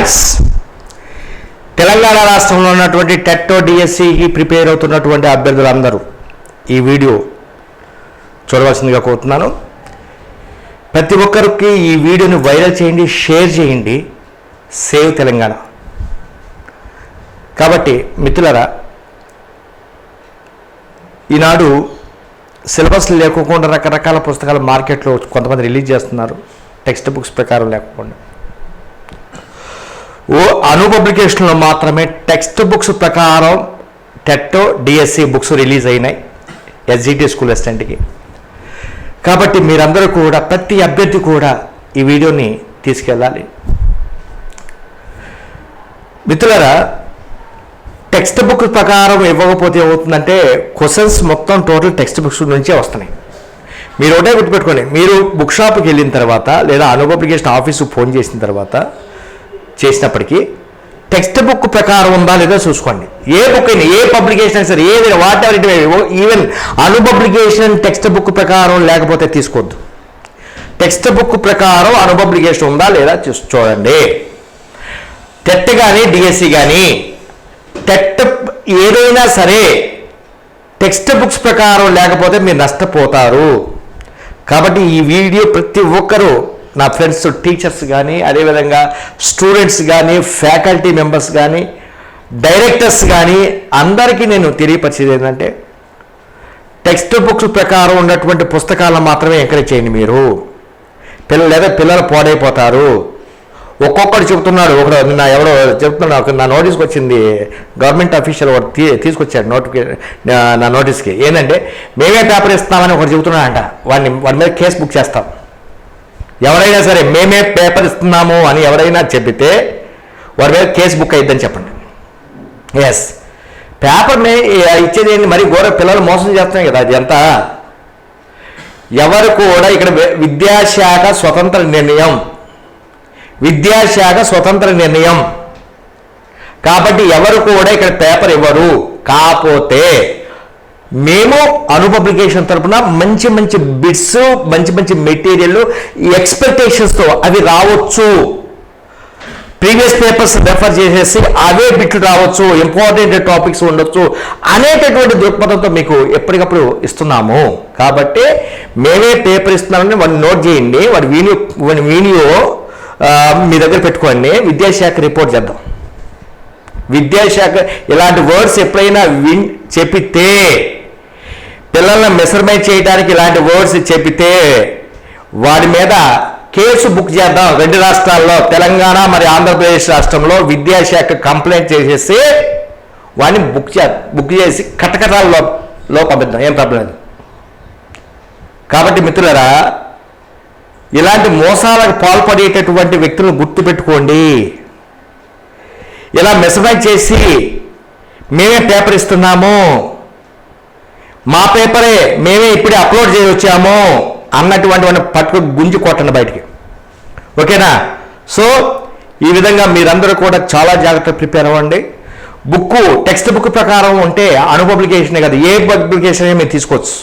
Friends Telangana రాష్ట్రంలో ఉన్నటువంటి టెట్టో డిఎస్సికి ప్రిపేర్ అవుతున్నటువంటి అభ్యర్థులందరూ ఈ వీడియో చూడవలసిందిగా కోరుతున్నాను. ప్రతి ఒక్కరికి ఈ వీడియోని వైరల్ చేయండి షేర్ చేయండి. సేవ్ తెలంగాణ. కాబట్టి మిత్రులరా ఈనాడు సిలబస్ లేకోకుండా రకరకాల పుస్తకాలు మార్కెట్లో కొంతమంది రిలీజ్ చేస్తున్నారు. టెక్స్ట్ బుక్స్ ప్రకారం లేకుండా ఓ అను పబ్లికేషన్లో మాత్రమే టెక్స్ట్ బుక్స్ ప్రకారం టెట్టో డిఎస్సి బుక్స్ రిలీజ్ అయినాయి ఎస్జిటి స్కూల్ అసిస్టెంట్కి. కాబట్టి మీరందరూ కూడా ప్రతి అభ్యర్థి కూడా ఈ వీడియోని తీసుకెళ్ళాలి. మిత్రులరా టెక్స్ట్ బుక్ ప్రకారం ఇవ్వకపోతే ఏమవుతుందంటే క్వశ్చన్స్ మొత్తం టోటల్ టెక్స్ట్ బుక్స్ నుంచే వస్తున్నాయి. మీరు ఒకటే గుర్తుపెట్టుకోండి మీరు బుక్ షాప్కి వెళ్ళిన తర్వాత లేదా అను ఆఫీస్కి ఆఫీసుకు ఫోన్ చేసిన తర్వాత చేసినప్పటికీ టెక్స్ట్ బుక్ ప్రకారం ఉందా లేదా చూసుకోండి. ఏ బుక్ అయినా ఏ పబ్లికేషన్ అయినా సరే ఏదైనా what ever it even Anu publication text book ప్రకారం లేకపోతే తీసుకోవద్దు. టెక్స్ట్ బుక్ ప్రకారం అను పబ్లికేషన్ ఉందా లేదా చూసి చూడండి. టెట్ కానీ డిఎస్సి కానీ టెట్ ఏదైనా సరే టెక్స్ట్ బుక్స్ ప్రకారం లేకపోతే మీరు నష్టపోతారు. కాబట్టి ఈ వీడియో ప్రతి ఒక్కరూ నా ఫ్రెండ్స్ టీచర్స్ కానీ అదేవిధంగా స్టూడెంట్స్ కానీ ఫ్యాకల్టీ మెంబర్స్ కానీ డైరెక్టర్స్ కానీ అందరికీ నేను తెలియపరిచేది ఏంటంటే టెక్స్ట్ బుక్స్ ప్రకారం ఉన్నటువంటి పుస్తకాలను మాత్రమే ఎంకరేజ్ చేయండి మీరు. పిల్లలు లేదా పిల్లలు పాడైపోతారు. ఒక్కొక్కడు చెబుతున్నాడు ఒకడు నిన్న ఎవడో చెప్తున్నాడు ఒక నా నోటీస్కి వచ్చింది గవర్నమెంట్ అఫీషియల్ ఒకటి తీ తీసుకొచ్చాడు నోటిఫికేషన్ నా నోటీస్కి. ఏంటంటే మేమే పేపర్ ఇస్తామని ఒకటి చెబుతున్నాడంట వాడిని వాడి మీద కేసు బుక్ చేస్తాం. ఎవరైనా సరే మేమే పేపర్ ఇస్తున్నాము అని ఎవరైనా చెబితే వారి మీద కేసు బుక్ అయిద్దని చెప్పండి. ఎస్ పేపర్ని ఇచ్చేది ఏంటి? మరి ఘోర పిల్లలు మోసం చేస్తున్నాయి కదా అది ఎంత? ఎవరు కూడా ఇక్కడ విద్యాశాఖ స్వతంత్ర నిర్ణయం. విద్యాశాఖ స్వతంత్ర నిర్ణయం. కాబట్టి ఎవరు కూడా ఇక్కడ పేపర్ ఇవ్వరు. కాకపోతే మేము అను పబ్లికేషన్ తరపున మంచి మంచి బిట్స్ మంచి మంచి మెటీరియల్ ఎక్స్పెక్టేషన్స్తో అవి రావచ్చు. ప్రీవియస్ పేపర్స్ రెఫర్ చేసేసి అవే బిట్లు రావచ్చు ఇంపార్టెంట్ టాపిక్స్ ఉండొచ్చు అనేటటువంటి దృక్పథంతో మీకు ఎప్పటికప్పుడు ఇస్తున్నాము. కాబట్టి మేమే పేపర్ ఇస్తున్నామని వాడిని నోట్ చేయండి వాడి వీడియో వాడి వీడియో మీ దగ్గర పెట్టుకోండి. విద్యాశాఖ రిపోర్ట్ చేద్దాం. విద్యాశాఖ ఇలాంటి వర్డ్స్ ఎప్పుడైనా విన్ చెప్పితే పిల్లల్ని మెజర్మెంట్ చేయడానికి ఇలాంటి వర్డ్స్ చెప్పితే వాడి మీద కేసు బుక్ చేద్దాం. రెండు రాష్ట్రాల్లో తెలంగాణ మరి ఆంధ్రప్రదేశ్ రాష్ట్రంలో విద్యాశాఖ కంప్లైంట్ చేసేసి వాడిని బుక్ చే బుక్ చేసి కటకటాల్లో లో పంపిద్దాం ఏం ప్రాబ్లం లేదు కాబట్టి మిత్రులరా ఇలాంటి మోసాలకు పాల్పడేటటువంటి వ్యక్తులను గుర్తుపెట్టుకోండి. ఇలా మెసమైజ్ చేసి మేమే పేపర్ ఇస్తున్నాము. మా పేపరే మేమే ఇప్పుడే అప్లోడ్ చేసి అన్నటువంటి పట్టుకు గుంజి కొట్టండి బయటికి. ఓకేనా? సో ఈ విధంగా మీరందరూ కూడా చాలా జాగ్రత్తగా ప్రిపేర్ అవ్వండి. బుక్ టెక్స్ట్ బుక్ ప్రకారం ఉంటే అను పబ్లికేషనే కదా ఏ పబ్లికేషన్ మీరు తీసుకోవచ్చు.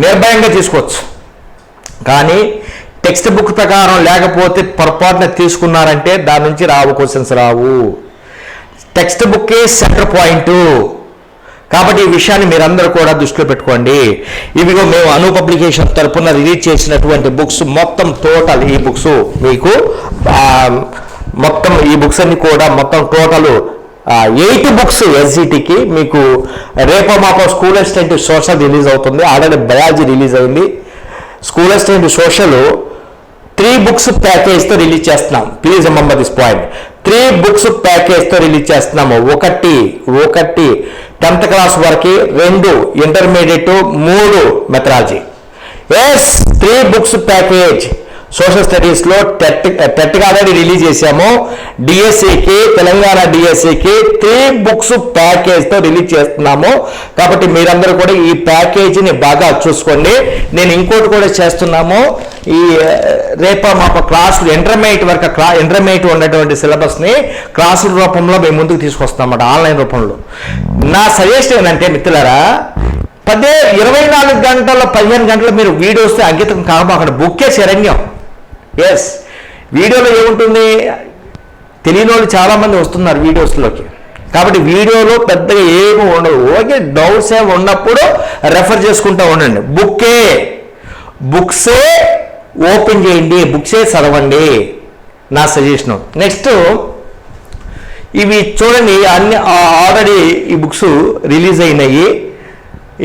నిర్భయంగా తీసుకోవచ్చు. కానీ టెక్స్ట్ బుక్ ప్రకారం లేకపోతే పొరపాటున తీసుకున్నారంటే దాని నుంచి రావు క్వశ్చన్స్ రావు. టెక్స్ట్ బుక్కే సెంటర్ పాయింట్. కాబట్టి ఈ విషయాన్ని మీరందరూ కూడా దృష్టిలో పెట్టుకోండి. ఇవిగో మేము అను పబ్లికేషన్ తరపున రిలీజ్ చేసినటువంటి బుక్స్ మొత్తం టోటల్ ఈ బుక్స్ మీకు మొత్తం ఈ బుక్స్ అన్ని కూడా మొత్తం టోటల్ ఎయిట్ బుక్స్ ఎస్జిటికి మీకు రేపో మాపో స్కూల్ అసిస్టెంట్ సోషల్ రిలీజ్ అవుతుంది. ఆల్రెడీ బయాలజీ రిలీజ్ అయింది. School assistant social three books ప్యాకేజ్తో release చేస్తున్నాం. Please remember this point. Three books ప్యాకేజ్తో release చేస్తున్నాము. ఒకటి ఒకటి టెన్త్ క్లాస్ వరకు రెండు ఇంటర్మీడియట్ మూడు methodology. Yes three books package social స్టడీస్లో టెట్ టెట్గా ఆల్రెడీ రిలీజ్ చేశాము డిఎస్సికి తెలంగాణ డిఎస్సికి త్రీ బుక్స్ ప్యాకేజ్తో రిలీజ్ చేస్తున్నాము. కాబట్టి మీరందరూ కూడా ఈ ప్యాకేజీని బాగా చూసుకోండి. నేను ఇంకోటి కూడా చేస్తున్నాము. ఈ రేప మాప క్లాసులు ఇంటర్మీడియట్ వరకు క్లా ఇంటర్మీడియట్ ఉన్నటువంటి సిలబస్ని క్లాసుల రూపంలో మేము ముందుకు తీసుకొస్తామన్నమాట ఆన్లైన్ రూపంలో. నా సజెషన్ ఏంటంటే మిత్రులారా పదే ఇరవై నాలుగు గంటల పదిహేను గంటలు మీరు వీడియోస్ అంకితం కాకపోతే అక్కడ బుక్కే శరణ్యం ఎస్ వీడియోలో ఏముంటుంది? తెలియని వాళ్ళు చాలామంది వస్తున్నారు వీడియోస్లోకి. కాబట్టి వీడియోలో పెద్దగా ఏమి ఉండదు. ఓకే డౌట్స్ ఏమి ఉన్నప్పుడు రెఫర్ చేసుకుంటూ ఉండండి. బుక్కే. బుక్సే ఓపెన్ చేయండి బుక్సే చదవండి నా సజెషను. నెక్స్ట్ ఇవి చూడండి అన్ని ఆల్రెడీ ఈ బుక్స్ రిలీజ్ అయినాయి.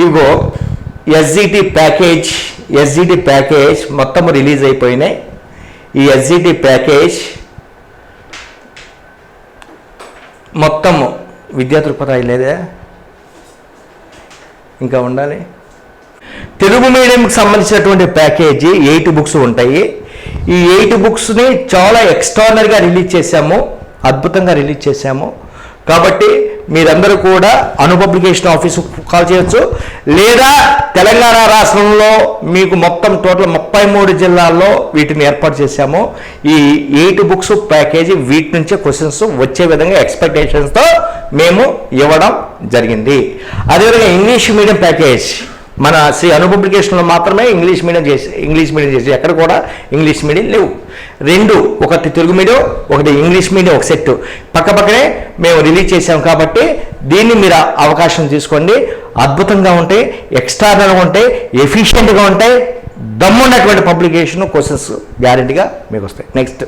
ఇగో ఎస్జిటి ప్యాకేజ్ ఎస్జిటి ప్యాకేజ్ మొత్తం రిలీజ్ అయిపోయినాయి. ఈ ఎస్జిటి ప్యాకేజ్ మొత్తము విద్యా పరాయి లేదా? ఇంకా ఉండాలి? తెలుగు మీడియంకి సంబంధించినటువంటి ప్యాకేజీ ఎయిట్ బుక్స్ ఉంటాయి. ఈ ఎయిట్ బుక్స్ని చాలా ఎక్స్ట్రానరీగా రిలీజ్ చేశాము. అద్భుతంగా రిలీజ్ చేశాము. కాబట్టి మీరందరూ కూడా అనుపబ్లికేషన్ ఆఫీసుకు ఆఫీసు కాల్ చేయొచ్చు. లేదా తెలంగాణ రాష్ట్రంలో మీకు మొత్తం టోటల్ ముప్పై మూడు జిల్లాల్లో వీటిని ఏర్పాటు చేశాము. ఈ ఎయిట్ బుక్స్ ప్యాకేజీ వీటి నుంచే క్వశ్చన్స్ వచ్చే విధంగా ఎక్స్పెక్టేషన్స్తో మేము ఇవ్వడం జరిగింది. అదేవిధంగా ఇంగ్లీష్ మీడియం ప్యాకేజ్ మన శ్రీ అను పబ్లికేషన్లో మాత్రమే ఇంగ్లీష్ మీడియం చేసి ఇంగ్లీష్ మీడియం చేసి ఎక్కడ కూడా ఇంగ్లీష్ మీడియం లేవు. రెండు ఒకటి తెలుగు మీడియం ఒకటి ఇంగ్లీష్ మీడియం ఒక సెట్ పక్క పక్కనే మేము రిలీజ్ చేసాం కాబట్టి దీన్ని మీరు అవకాశం తీసుకోండి. అద్భుతంగా ఉంటాయి ఎక్స్ట్రానల్గా ఉంటాయి ఎఫిషియెంట్గా ఉంటాయి. దమ్మున్నటువంటి పబ్లికేషన్ క్వశ్చన్స్ గ్యారెంటీగా మీకు వస్తాయి. నెక్స్ట్.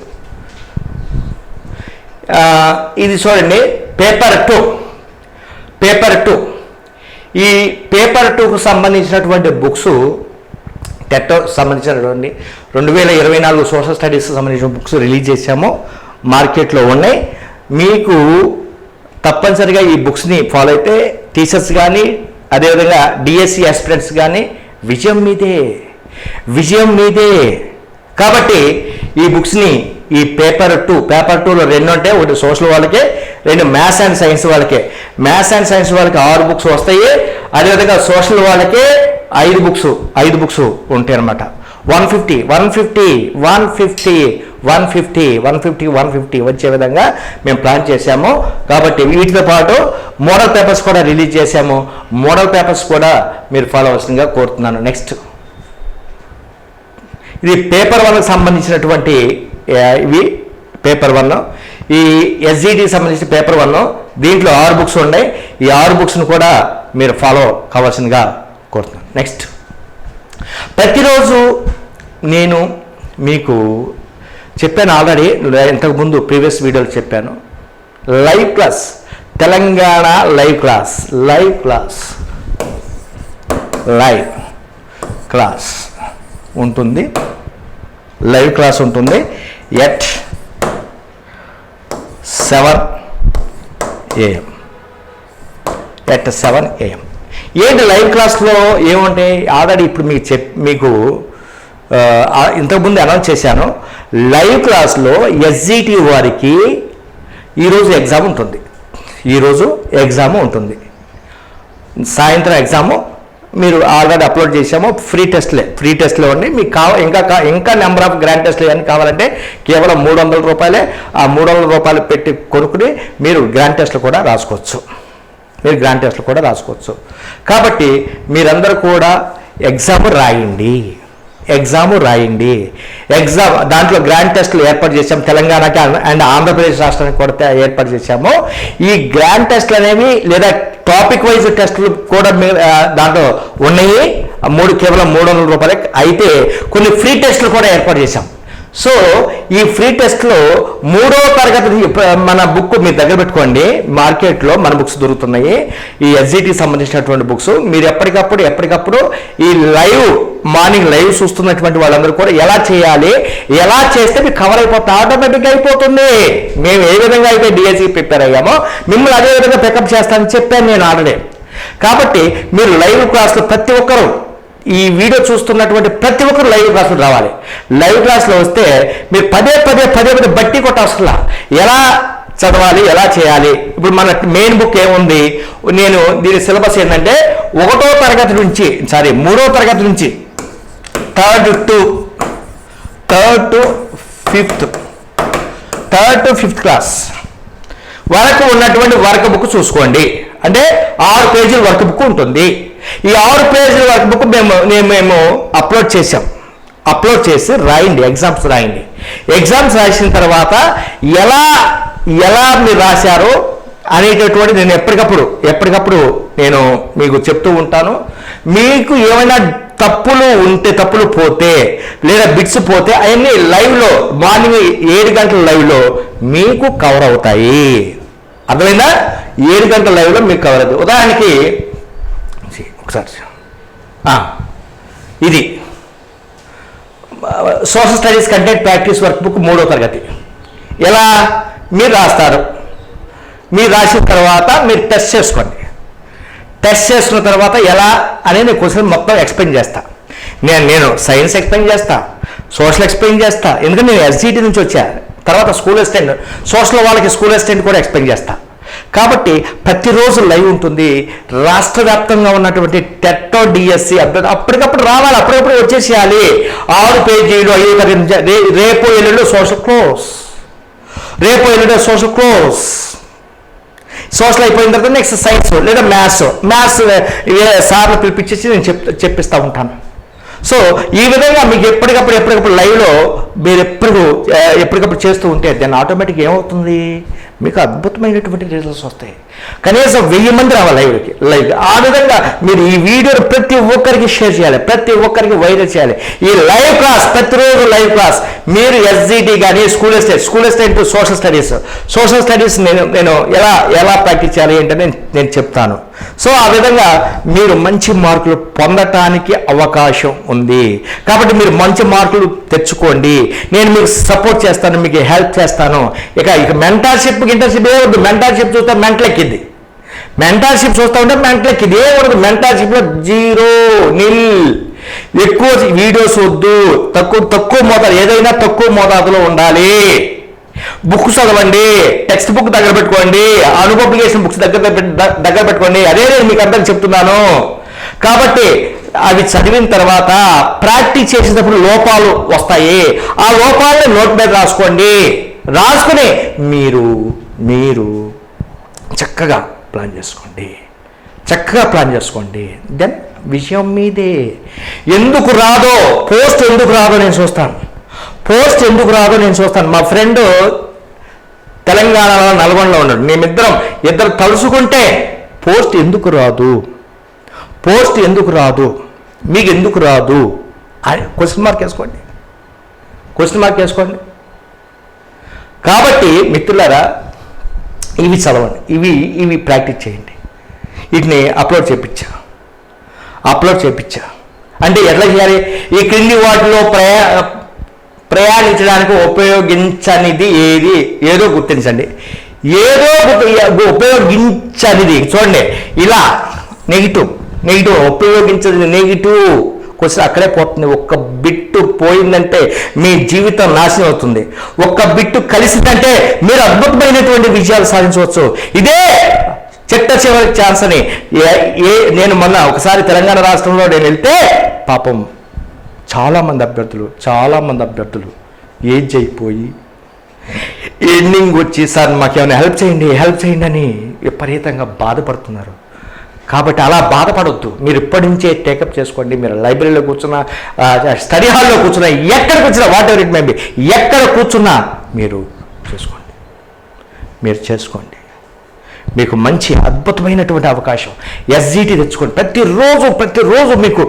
ఇది చూడండి పేపర్ టూ. Paper two. ఈ పేపర్ టూకు సంబంధించినటువంటి బుక్స్ టెట్ సంబంధించినటువంటి రెండు వేల ఇరవై నాలుగు సోషల్ స్టడీస్ సంబంధించిన బుక్స్ రిలీజ్ చేశాము. మార్కెట్లో ఉన్నాయి. మీకు తప్పనిసరిగా ఈ బుక్స్ని ఫాలో అయితే టీచర్స్ కానీ అదేవిధంగా డిఎస్సి ఆస్పిరెంట్స్ కానీ విజయం మీదే. విజయం మీదే. కాబట్టి ఈ బుక్స్ని ఈ పేపర్ టూ పేపర్ టూలో రెండు ఉంటాయి ఒకటి సోషల్ వాళ్ళకే రెండు మ్యాథ్స్ అండ్ సైన్స్ వాళ్ళకే. మ్యాథ్స్ అండ్ సైన్స్ వాళ్ళకి ఆరు బుక్స్ వస్తాయి. అదేవిధంగా సోషల్ వాళ్ళకే ఐదు బుక్స్ ఐదు బుక్స్ ఉంటాయి అనమాట one fifty one fifty one fifty one fifty one fifty one fifty వచ్చే విధంగా మేము ప్లాన్ చేశాము. కాబట్టి వీటితో పాటు మోడల్ పేపర్స్ కూడా రిలీజ్ చేశాము. మోడల్ పేపర్స్ కూడా మీరు ఫాలో అవసరంగా కోరుతున్నాను. నెక్స్ట్. ఇది పేపర్ వన్కి సంబంధించినటువంటి ఇవి పేపర్ వన్. ఈ ఎస్జిటికి సంబంధించిన పేపర్ వన్. దీంట్లో ఆరు బుక్స్ ఉన్నాయి. ఈ ఆరు బుక్స్ను కూడా మీరు ఫాలో కావాల్సిందిగా కోరుతున్నాను. నెక్స్ట్ ప్రతిరోజు నేను మీకు చెప్పాను ఆల్రెడీ ఇంతకుముందు ప్రీవియస్ వీడియోలో చెప్పాను. Live class Telangana live class live class live class ఉంటుంది. లైవ్ క్లాస్ ఉంటుంది. At seven AM at seven AM ఏంటి లైవ్ క్లాస్లో ఏముంటాయి ఆల్రెడీ ఇప్పుడు మీకు చెప్ మీకు ఇంతకుముందు అనౌన్స్ చేశాను లైవ్ క్లాస్లో ఎస్జిటి వారికి ఈరోజు ఎగ్జామ్ ఉంటుంది. ఈరోజు ఎగ్జామ్ ఉంటుంది. సాయంత్రం ఎగ్జాము మీరు ఆల్రెడీ అప్లోడ్ చేసాము ఫ్రీ టెస్ట్లే ఫ్రీ టెస్ట్లో ఉండి మీకు కావ ఇంకా ఇంకా నెంబర్ ఆఫ్ గ్రాండ్ టెస్ట్లు ఇవన్నీ కావాలంటే కేవలం మూడు వందల రూపాయలే ఆ మూడు వందల రూపాయలు పెట్టి కొనుక్కుని మీరు గ్రాండ్ టెస్ట్లు కూడా రాసుకోవచ్చు. మీరు గ్రాండ్ టెస్ట్లు కూడా రాసుకోవచ్చు. కాబట్టి మీరందరూ కూడా ఎగ్జామ్ రాయండి. ఎగ్జామ్ రాయండి. ఎగ్జామ్ దాంట్లో గ్రాండ్ టెస్ట్లు ఏర్పాటు చేశాం. తెలంగాణకి అండ్- ఆంధ్రప్రదేశ్ రాష్ట్రానికి కూడా ఏర్పాటు చేశాము. ఈ గ్రాండ్ టెస్ట్లు అనేవి లేదా టాపిక్ వైజ్ టెస్టులు కూడా దాంట్లో ఉన్నాయి. ఆ మూడు కేవలం మూడు వందల రూపాయలే అయితే కొన్ని ఫ్రీ టెస్టులు కూడా ఏర్పాటు చేశాం. సో ఈ ఫ్రీ టెస్ట్లో మూడో తరగతి మన బుక్ మీ దగ్గర పెట్టుకోండి. మార్కెట్లో మన బుక్స్ దొరుకుతున్నాయి. ఈ ఎస్జిటి సంబంధించినటువంటి బుక్స్ మీరు ఎప్పటికప్పుడు ఎప్పటికప్పుడు ఈ లైవ్ మార్నింగ్ లైవ్ చూస్తున్నటువంటి వాళ్ళందరూ కూడా ఎలా చేయాలి? ఎలా చేస్తే మీకు కవర్ అయిపోతుంది ఆటోమేటిక్గా అయిపోతుంది. మేము ఏ విధంగా అయితే డిఎస్సి ప్రిపేర్ అయ్యామో మిమ్మల్ని అదే విధంగా పికప్ చేస్తానని చెప్పాను నేను ఆల్రెడీ కాబట్టి మీరు లైవ్ క్లాస్లో ప్రతి ఒక్కరూ ఈ వీడియో చూస్తున్నటువంటి ప్రతి ఒక్కరు లైవ్ క్లాస్లో రావాలి. లైవ్ క్లాస్లో వస్తే మీరు పదే పదే పదే పదే బట్టి కొట్టవసలా ఎలా చదవాలి ఎలా చేయాలి? ఇప్పుడు మన మెయిన్ బుక్ ఏముంది? నేను దీని సిలబస్ ఏంటంటే ఒకటో తరగతి నుంచి సారీ మూడో తరగతి నుంచి third to third to fifth third to fifth class వరకు ఉన్నటువంటి వర్క్ బుక్ చూసుకోండి. అంటే ఆరు పేజీల వర్క్ బుక్ ఉంటుంది. ఈ ఆరు పేజీల వర్క్ బుక్ మేము నేను మేము అప్లోడ్ చేసాం అప్లోడ్ చేసి రాయండి ఎగ్జామ్స్ రాయండి. ఎగ్జామ్స్ రాసిన తర్వాత ఎలా ఎలా మీరు రాశారో అనేటటువంటి నేను ఎప్పటికప్పుడు ఎప్పటికప్పుడు నేను మీకు చెప్తూ ఉంటాను. మీకు ఏమైనా తప్పులు ఉంటే తప్పులు పోతే లేదా బిట్స్ పోతే అవన్నీ లైవ్లో మార్నింగ్ ఏడు గంటల లైవ్లో మీకు కవర్ అవుతాయి. అర్థమైందా? ఏడు గంటల లైవ్లో మీకు కవర్ అవుతుంది ఉదాహరణకి ఒకసారి. ఇది. Social studies content practice work book మూడో తరగతి. ఎలా? మీరు రాస్తారు. మీరు రాసిన తర్వాత మీరు టెస్ట్ చేసుకోండి. టెస్ట్ చేసుకున్న తర్వాత ఎలా అనేది నేను క్వశ్చన్ మొత్తం ఎక్స్ప్లెయిన్ చేస్తా. నేను నేను సైన్స్ ఎక్స్ప్లెయిన్ చేస్తా సోషల్ ఎక్స్ప్లెయిన్ చేస్తా. ఎందుకంటే నేను ఎస్జీటీ నుంచి వచ్చా. తర్వాత స్కూల్ అసిస్టెంట్ సోషల్ వాళ్ళకి స్కూల్ అసిస్టెంట్ కూడా ఎక్స్ప్లెయిన్ చేస్తా. కాబట్టి ప్రతిరోజు లైవ్ ఉంటుంది. రాష్ట్ర వ్యాప్తంగా ఉన్నటువంటి టెట్టో డిఎస్సి అభ్యర్థి అప్పటికప్పుడు రావాలి అప్పటికప్పుడు వచ్చేసేయాలి. ఆరు పేజీలు ఐదు తరగతి రేపు ఎల్లుండి సోషల్ క్లోజ్. రేపు ఎల్లుండి సోషల్ క్లోజ్. సోషల్ అయిపోయిన తర్వాత నెక్స్ట్ సైన్స్ లేదా మ్యాథ్స్. మ్యాథ్స్ సార్లు పిలిపించేసి నేను చెప్ చెప్పిస్తూ ఉంటాను. సో ఈ విధంగా మీకు ఎప్పటికప్పుడు ఎప్పటికప్పుడు లైవ్లో మీరు ఎప్పుడు ఎప్పటికప్పుడు చేస్తూ ఉంటే దాన్ని ఆటోమేటిక్ ఏమవుతుంది? మీకు అద్భుతమైనటువంటి రిజల్ట్స్ వస్తాయి. కనీసం వెయ్యి మంది రావాలి లైవ్కి లైవ్ ఆ విధంగా మీరు ఈ వీడియోని ప్రతి ఒక్కరికి షేర్ చేయాలి ప్రతి ఒక్కరికి వైరల్ చేయాలి. ఈ లైవ్ క్లాస్ ప్రతిరోజు లైవ్ క్లాస్ మీరు ఎస్జిటి కానీ school studies school estate social studies social studies నేను నేను ఎలా ఎలా ప్రాక్టీస్ చేయాలి ఏంటని నేను చెప్తాను. సో ఆ విధంగా మీరు మంచి మార్కులు పొందటానికి అవకాశం ఉంది. కాబట్టి మీరు మంచి మార్కులు తెచ్చుకోండి. నేను మీకు సపోర్ట్ చేస్తాను మీకు హెల్ప్ చేస్తాను. ఇక ఇక మెంటార్షిప్ ఇంటర్షిప్ ఏ వద్దు. మెంటార్షిప్ చూస్తే మెంటల్ ఎక్కింది మెంటార్షిప్ చూస్తూ ఉంటే మెంటల్ ఇదే ఉండదు. మెంటార్షిప్లో జీరో నిల్. ఎక్కువ వీడియోస్ వద్దు. తక్కువ తక్కువ మోతాదు. ఏదైనా తక్కువ మోతాదులో ఉండాలి. బుక్ చదవండి. టెక్స్ట్ బుక్ దగ్గర పెట్టుకోండి. అను పబ్లికేషన్ బుక్స్ దగ్గర దగ్గర పెట్టుకోండి. అదే నేను మీకు అందరికి చెప్తున్నాను. కాబట్టి అవి చదివిన తర్వాత ప్రాక్టీస్ చేసేటప్పుడు లోపాలు వస్తాయి. ఆ లోపాలను నోట్ మీద రాసుకోండి. రాసుకుని మీరు మీరు చక్కగా ప్లాన్ చేసుకోండి. చక్కగా ప్లాన్ చేసుకోండి. దెన్ విషయం మీదే. ఎందుకు రాదో పోస్ట్ ఎందుకు రాదో నేను చూస్తాను. పోస్ట్ ఎందుకు రాదో నేను చూస్తాను. మా ఫ్రెండ్ తెలంగాణలో నల్గొండలో ఉన్నాడు. మేమిద్దరం ఇద్దరు తలుసుకుంటే పోస్ట్ ఎందుకు రాదు? పోస్ట్ ఎందుకు రాదు? మీకు ఎందుకు రాదు? అని క్వశ్చన్ మార్క్ వేసుకోండి. క్వశ్చన్ మార్క్ వేసుకోండి. కాబట్టి మిత్రులారా ఇవి చదవండి. ఇవి ఇవి ప్రాక్టీస్ చేయండి. వీటిని అప్లోడ్ చేయించా అప్లోడ్ చేయించా అంటే ఎట్లా చేయాలి? ఈ క్రింది వాటిలో ప్రయా ప్రయాణించడానికి ఉపయోగించనిది ఏది? ఏదో గుర్తించండి. ఏదో ఉపయోగించనిది. చూడండి. ఇలా నెగిటివ్. నెగిటివ్ ఉపయోగించని నెగిటివ్. క్వశ్చన్ అక్కడే పోతుంది. ఒక్క బిట్టు పోయిందంటే మీ జీవితం నాశనం అవుతుంది. ఒక్క బిట్టు కలిసిందంటే మీరు అద్భుతమైనటువంటి విజయాలు సాధించవచ్చు. ఇదే చెట్ట చివరి ఛాన్స్ అని ఏ- ఏ నేను మొన్న ఒకసారి తెలంగాణ రాష్ట్రంలో నేను వెళ్తే పాపం చాలామంది అభ్యర్థులు చాలామంది అభ్యర్థులు ఏజ్ అయిపోయి ఎండింగ్ వచ్చి సార్ మాకేమైనా హెల్ప్ చేయండి హెల్ప్ చేయండి అని విపరీతంగా బాధపడుతున్నారు. కాబట్టి అలా బాధపడొద్దు. మీరు ఇప్పటి నుంచే టేకప్ చేసుకోండి. మీరు లైబ్రరీలో కూర్చున్నా స్టడీ హాల్లో కూర్చున్నా ఎక్కడ కూర్చున్నా what ever it may be ఎక్కడ కూర్చున్నా మీరు చేసుకోండి. మీరు చేసుకోండి. మీకు మంచి అద్భుతమైనటువంటి అవకాశం. ఎస్జిటి తెచ్చుకోండి. ప్రతిరోజు ప్రతిరోజు మీకు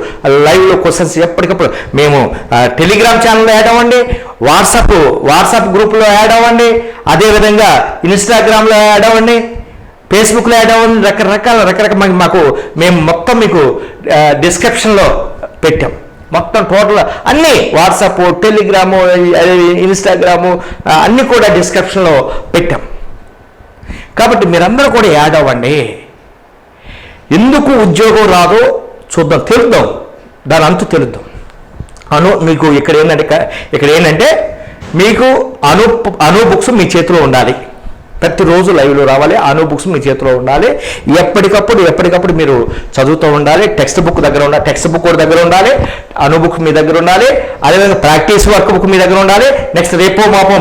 లైవ్లో క్వశ్చన్స్ ఎప్పటికప్పుడు మేము టెలిగ్రామ్ ఛానల్లో యాడ్ అవ్వండి. వాట్సాప్ వాట్సాప్ గ్రూప్లో యాడ్ అవ్వండి. అదేవిధంగా ఇన్స్టాగ్రామ్లో యాడ్ అవ్వండి. ఫేస్బుక్లో యాడ్ అవ్వండి రకరకాల రకరకాల మాకు- మేము మొత్తం మీకు డిస్క్రిప్షన్లో పెట్టాం. మొత్తం టోటల్ అన్నీ వాట్సాప్ టెలిగ్రాము ఇన్స్టాగ్రాము అన్నీ కూడా డిస్క్రిప్షన్లో పెట్టాం. కాబట్టి మీరందరూ కూడా యాడ్ అవ్వండి. ఎందుకు ఉద్యోగం రాదో చూద్దాం తెలుద్దాం. దాని అంతు తెలుద్దాం. అను మీకు ఇక్కడ ఏంటంటే ఇక్కడ ఏంటంటే మీకు అను అను బుక్స్ మీ చేతిలో ఉండాలి. ప్రతిరోజు లైవ్లో రావాలి. అను బుక్స్ మీ చేతిలో ఉండాలి. ఎప్పటికప్పుడు ఎప్పటికప్పుడు మీరు చదువుతూ ఉండాలి. టెక్స్ట్ బుక్ దగ్గర ఉండాలి టెక్స్ట్ బుక్ కూడా దగ్గర ఉండాలి. అను బుక్ మీ దగ్గర ఉండాలి. అదేవిధంగా ప్రాక్టీస్ వర్క్ బుక్ మీ దగ్గర ఉండాలి. నెక్స్ట్ రేపో మాపో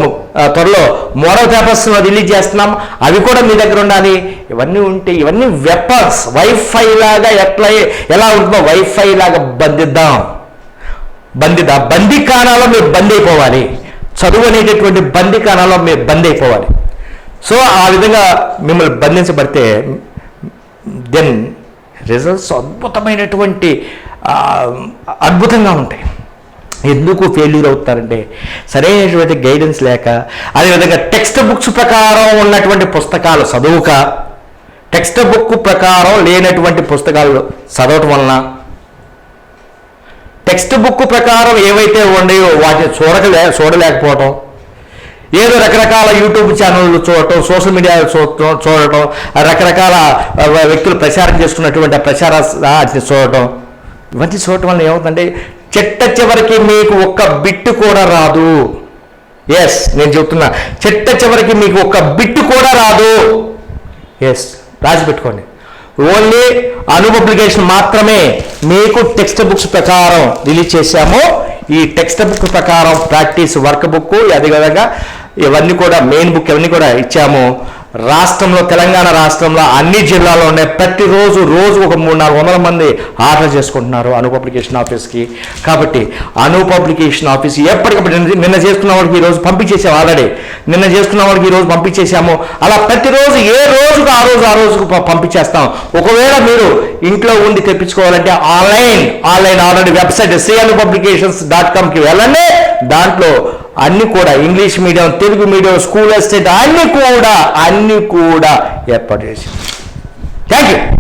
త్వరలో మోడల్ పేపర్స్ రిలీజ్ చేస్తున్నాం. అవి కూడా మీ దగ్గర ఉండాలి. ఇవన్నీ ఉంటే ఇవన్నీ వెపన్స్ వైఫై లాగా ఎట్లా ఎలా ఉంటుందో వైఫై లాగా బంధిద్దాం. బంధిద బందీకానాలో మీరు బంద్ అయిపోవాలి. చదువు అనేటటువంటి బందీకానాలో మీరు బంద్ అయిపోవాలి. సో ఆ విధంగా మిమ్మల్ని బంధించబడితే దెన్ రిజల్ట్స్ అద్భుతమైనటువంటి అద్భుతంగా ఉంటాయి. ఎందుకు ఫెయిల్యూర్ అవుతారంటే సరైనటువంటి గైడెన్స్ లేక అదేవిధంగా టెక్స్ట్ బుక్స్ ప్రకారం ఉన్నటువంటి పుస్తకాలు చదువుక టెక్స్ట్ బుక్ ప్రకారం లేనటువంటి పుస్తకాలు చదవటం వలన టెక్స్ట్ బుక్ ప్రకారం ఏవైతే ఉన్నాయో వాటిని చూడక చూడలేకపోవటం ఏదో రకరకాల యూట్యూబ్ ఛానళ్ళు చూడటం సోషల్ మీడియా చూడటం చూడటం రకరకాల వ్యక్తులు ప్రచారం చేసుకున్నటువంటి ప్రచార చూడటం. ఇవన్నీ చూడటం వల్ల ఏమవుతుందంటే చెట్ట చివరికి మీకు ఒక్క బిట్టు కూడా రాదు. ఎస్ నేను చెప్తున్నా. చెట్ట చివరికి మీకు ఒక్క బిట్టు కూడా రాదు. ఎస్ రాసి పెట్టుకోండి. ఓన్లీ అను పబ్లికేషన్ మాత్రమే మీకు టెక్స్ట్ బుక్స్ ప్రకారం రిలీజ్ చేశాము. ఈ టెక్స్ట్ బుక్ ప్రకారం ప్రాక్టీస్ వర్క్ బుక్ అదేవిధంగా ఇవన్నీ కూడా మెయిన్ బుక్ ఇవన్నీ కూడా ఇచ్చాము. రాష్ట్రంలో తెలంగాణ రాష్ట్రంలో అన్ని జిల్లాల్లో ఉన్నాయి ప్రతిరోజు రోజు ఒక మూడు నాలుగు వందల మంది ఆర్డర్ చేసుకుంటున్నారు అను పబ్లికేషన్ ఆఫీస్కి. కాబట్టి అను పబ్లికేషన్ ఆఫీస్ ఎప్పటికప్పుడు నిన్న- చేసుకున్న వాళ్ళకి ఈరోజు పంపించేసాము ఆల్రెడీ. నిన్న చేసుకున్న వాళ్ళకి ఈరోజు పంపించేసాము. అలా ప్రతిరోజు ఏ రోజుకు ఆ రోజు ఆ రోజుకు పంపించేస్తాం. ఒకవేళ మీరు ఇంట్లో ఉండి తెప్పించుకోవాలంటే online online already website CN publications dot కామ్కి వెళ్ళండి. దాంట్లో అన్ని కూడా English medium Telugu medium school estate అన్ని కూడా అన్ని కూడా ఏర్పాటు చేసి థ్యాంక్ యూ